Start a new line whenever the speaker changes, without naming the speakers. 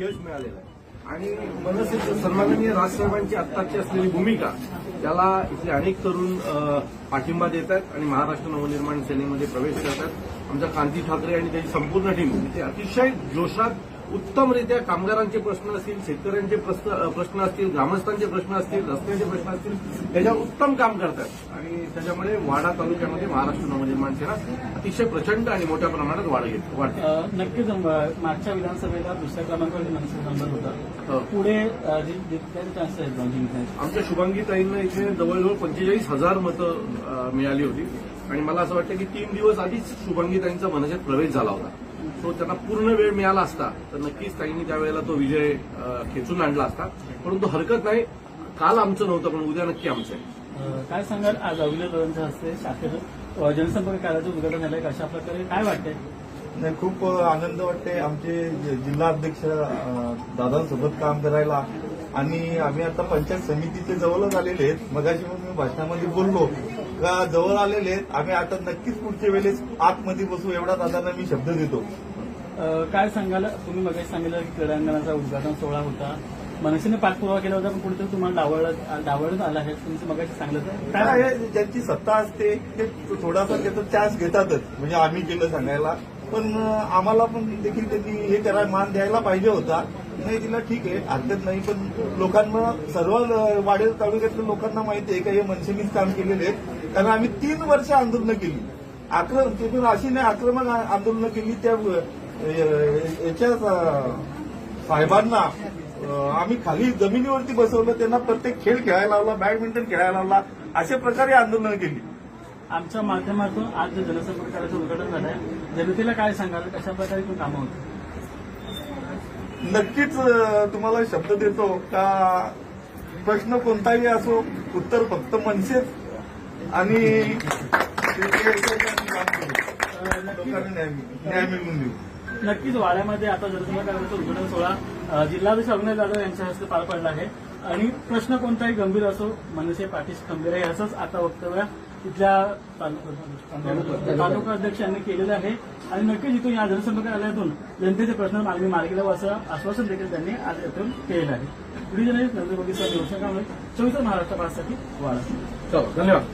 यश मिळालेलं आहे. आणि मनसे सन्माननीय राजसाहेबांची आत्ताची असलेली भूमिका त्याला इथले अनेक तरुण पाठिंबा देत आहेत आणि महाराष्ट्र नवनिर्माण सेनेमध्ये प्रवेश करत आहेत आमच्या कांती ठाकरे आणि त्याची संपूर्ण टीम इथे अतिशय जोशात उत्तमरित्या कामगारांचे प्रश्न असतील शेतकऱ्यांचे प्रश्न प्रश्न असतील ग्रामस्थांचे प्रश्न असतील रस्त्याचे प्रश्न असतील त्याच्यावर उत्तम काम करतात. आणि त्याच्यामुळे वाडा तालुक्यामध्ये महाराष्ट्र नवनिर्माण सेना अतिशय प्रचंड आणि मोठ्या प्रमाणात वाढ घेत वाढते.
नक्कीच मागच्या विधानसभेला दुसऱ्या क्रमांकावरती मनसे नंबर होता
हो.
पुढे
आमच्या शुभांगीताईंना इथे जवळजवळ पंचेचाळीस हजार मतं मिळाली होती. आणि मला असं वाटतं की तीन दिवस आधीच शुभांगीताईंचा मनसेत प्रवेश झाला होता. तो त्यांना पूर्ण वेळ मिळाला असता तर नक्कीच ताईंनी त्यावेळेला तो विजय खेचून आणला असता. परंतु हरकत नाही काल आमचं नव्हतं पण उद्या नक्की आमचं आहे.
काय सांगाल आज अविले दादांच्या हस्ते? शाखेत जनसंपर्क कार्याचं उद्घाटन झालंय कशा प्रकारे काय वाटतंय?
नाही खूप आनंद वाटते आमचे जि- जिल्हा अध्यक्ष दादांसोबत काम करायला आणि आम्ही आता पंचायत समितीचे जवळच आलेले आहेत. मगाशी मग मी भाषणामध्ये बोललो. का जवळ आलेले आहेत? आम्ही आता नक्कीच पुढच्या वेळेस आतमध्ये बसू एवढा दादांना मी शब्द देतो.
काय सांगाल? तुम्ही मगाशी सांगितलं की क्रीडांगणाचा उद्घाटन सोहळा होता. मनसेने पाठपुरावा केला होता पण कुठेतरी तुम्हाला डावळत डावळत आला आहे. तुमचं मगाशी सांगितलं तर
काय ज्यांची सत्ता असते ते थोडासा त्याचा चान्स घेतातच. म्हणजे आम्ही केलं सांगायला. पण आम्हाला पण देखील त्यांनी हे करायला मान द्यायला पाहिजे होता. नाही तिला ठीक आहे हरकत नाही पण लोकांना सर्व अं, वाडेल तालुक्यातल्या लोकांना माहिती आहे का हे मनसेनीच काम केलेले आहेत. कारण आम्ही तीन वर्ष आंदोलनं केली. आक्रम ते पण अशी नाही आक्रमक आंदोलनं केली त्या याच्या साहेबांना आम्ही खाली जमिनीवरती बसवलं त्यांना प्रत्येक खेळ खेळायला लावला बॅडमिंटन खेळायला लावला अशा प्रकारे आंदोलनं केली.
आमच्या माध्यमातून आज जे जनसंपर्क कार्याचं उद्घाटन झालंय जनतेला काय सांगाल कशा प्रकारे कामं होतं
नक्कीच तुम्हाला शब्द देतो का? प्रश्न कोणताही असो उत्तर फक्त मनसेच. आणि आम्ही न्याय मिळवून देऊ.
नक्कीच वाड्यामध्ये आता जनसंपर्क कार्याचं उद्घाटन सोहळा जिल्हाधीश अभिनय जाधव यांच्या हस्ते पार पडला आहे. आणि प्रश्न कोणताही गंभीर असो मनसे पाठीशी खंबीर आहे असंच आता वक्तव्य तिथल्या तालुका तालुका अध्यक्ष यांनी केलेलं आहे. आणि नक्कीच इथून या जनसंपर्क कार्यालयातून जनतेचे प्रश्न मागणी मार्गी लावू असं आश्वासन देखील त्यांनी आज येथून केलेलं आहे. पुढे जनतेत नंतर बघितलं दिवसांकामुळे चोवीस महाराष्ट्र पाससाठी वाढा
चलो धन्यवाद.